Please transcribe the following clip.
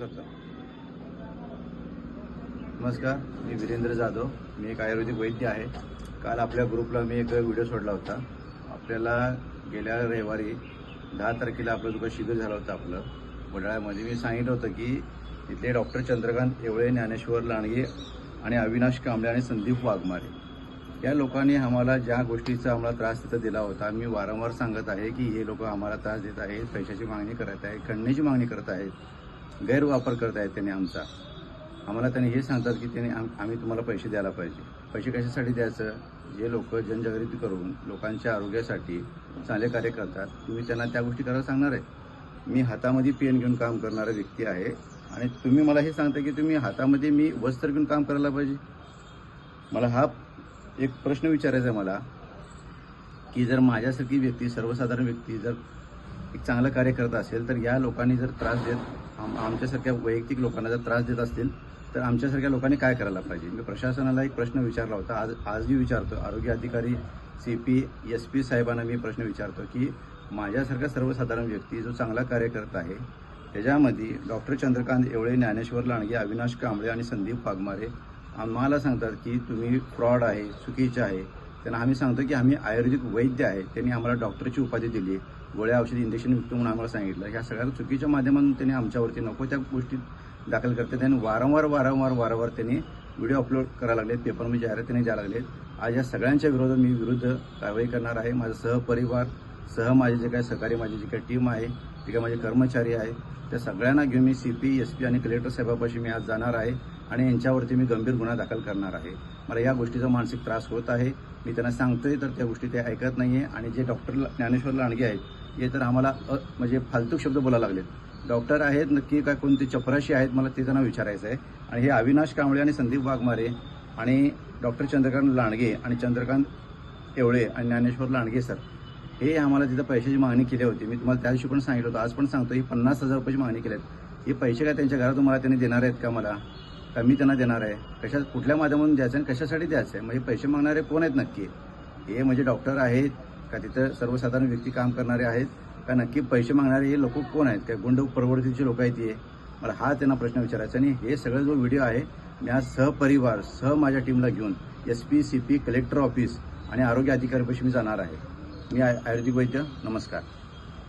करतो. नमस्कार मी वीरेंद्र जाधव. मी एक आयुर्वेदिक वैद्य आहे. काल आपल्या ग्रुपला मी एक व्हिडिओ सोडला होता. आपल्याला गेल्या रविवारी दहा तारखेला आपलं जो शिबिर झालं होतं आपलं. वडाळ्यामध्ये मी सांगितलं होतं की इथले डॉक्टर चंद्रकांत एवळे ज्ञानेश्वर लांडगे आणि अविनाश कांबळे आणि संदीप वाघमारे. या लोकांनी आम्हाला ज्या गोष्टीचा आम्हाला त्रास तिथं दिला होता मी वारंवार सांगत आहे की हे लोक आम्हाला त्रास देत आहेत पैशाची मागणी करत आहेत खंडणीची मागणी करत आहेत. गैरवापर करत आहेत त्यांनी आमचा. आम्हाला त्यांनी हे सांगतात की त्यांनी आम आम्ही तुम्हाला पैसे द्यायला पाहिजे. पैसे कशासाठी द्यायचं? जे लोक जनजागृती करून लोकांच्या आरोग्यासाठी चांगले कार्य करतात तुम्ही त्यांना त्या गोष्टी करायला सांगणार आहे. मी हातामध्ये पेन घेऊन काम करणारा व्यक्ती आहे आणि तुम्ही मला हे सांगता की तुम्ही हातामध्ये मी वस्त्र घेऊन काम करायला पाहिजे. मला हा एक प्रश्न विचारायचा आहे मला की जर माझ्यासारखी व्यक्ती सर्वसाधारण व्यक्ती जर एक चांगलं कार्य करत असेल तर या लोकांनी जर त्रास देत आम आमच्यासारख्या वैयक्तिक लोकांना जर त्रास देत असतील तर आमच्यासारख्या लोकांनी काय करायला पाहिजे? मी प्रशासनाला एक प्रश्न विचारला होता. आज आजही विचारतो आरोग्य अधिकारी सी पी एस पी साहेबांना मी प्रश्न विचारतो की माझ्यासारखा सर्वसाधारण व्यक्ती जो चांगला कार्य करत आहे त्याच्यामध्ये डॉक्टर चंद्रकांत एवळे ज्ञानेश्वर लांडगे अविनाश कांबळे आणि संदीप वाघमारे आम्हाला सांगतात की तुम्ही फ्रॉड आहे चुकीचे आहे. त्यांना आम्ही सांगतो की आम्ही आयुर्वेदिक वैद्य आहे. त्यांनी आम्हाला डॉक्टरची उपाधी दिली गोळ्या औषधी इंजेक्शन विकतो म्हणून आम्हाला सांगितलं. ह्या सगळ्या चुकीच्या माध्यमातून त्यांनी आमच्यावरती नको त्या गोष्टी दाखल करते त्यांनी वारंवार वारंवार वारंवार त्यांनी व्हिडिओ अपलोड करायला लागलेत पेपरमध्ये जाहिरात त्यांनी द्यायला लागलेत. आज या सगळ्यांच्या विरोधात मी विरुद्ध कारवाई करणार आहे. माझा सहपरिवार सह माझे जे काही सहकारी माझी जी काही टीम आहे जे काही माझे कर्मचारी आहे त्या सगळ्यांना घेऊन मी सी पी एस पी आणि कलेक्टर साहेबापाशी मी आज जाणार आहे आणि यांच्यावरती मी गंभीर गुन्हा दाखल करणार आहे. मला या गोष्टीचा मानसिक त्रास होत आहे. मी त्यांना सांगतोय तर त्या गोष्टी ते ऐकत नाही आहे आणि जे डॉक्टर ज्ञानेश्वर लांडगे आहेत हे तर आम्हाला म्हणजे फालतू शब्द बोलायला लागलेत. डॉक्टर आहेत नक्की काय कोणते चपराशी आहेत मला ते त्यांना विचारायचं आहे. आणि हे अविनाश कांबळे आणि संदीप वाघमारे आणि डॉक्टर चंद्रकांत लांडगे आणि चंद्रकांत एवळे आणि ज्ञानेश्वर लांडगे सर हे आम्हाला तिथं पैशाची मागणी केली होती. मी तुम्हाला त्या दिवशी पण सांगितलं होतं. आज पण सांगतो ही पन्नास हजार रुपयाची मागणी केली आहेत. हे पैसे काय त्यांच्या घरात तुम्हाला त्यांनी देणार आहेत का मला? का मी त्यांना देणार आहे? कशा कुठल्या माध्यमातून द्यायचं आणि कशासाठी द्यायचं आहे? म्हणजे पैसे मागणारे कोण आहेत नक्की? हे म्हणजे डॉक्टर आहेत का? तिथं सर्वसाधारण व्यक्ती काम करणारे आहेत. का नक्की पैसे मागणारे हे लोक कोण आहेत? काय गुंड प्रवृत्तीचे लोक आहेत हे. मला हा त्यांना प्रश्न विचारायचा आणि हे सगळं जो व्हिडिओ आहे मी आज सहपरिवार सह माझ्या टीमला घेऊन S P C P collector office आणि आरोग्य अधिकाऱ्यापाशी मी जाणार आहे. मी आय- आयुर्वेदिक वैद्य. नमस्कार.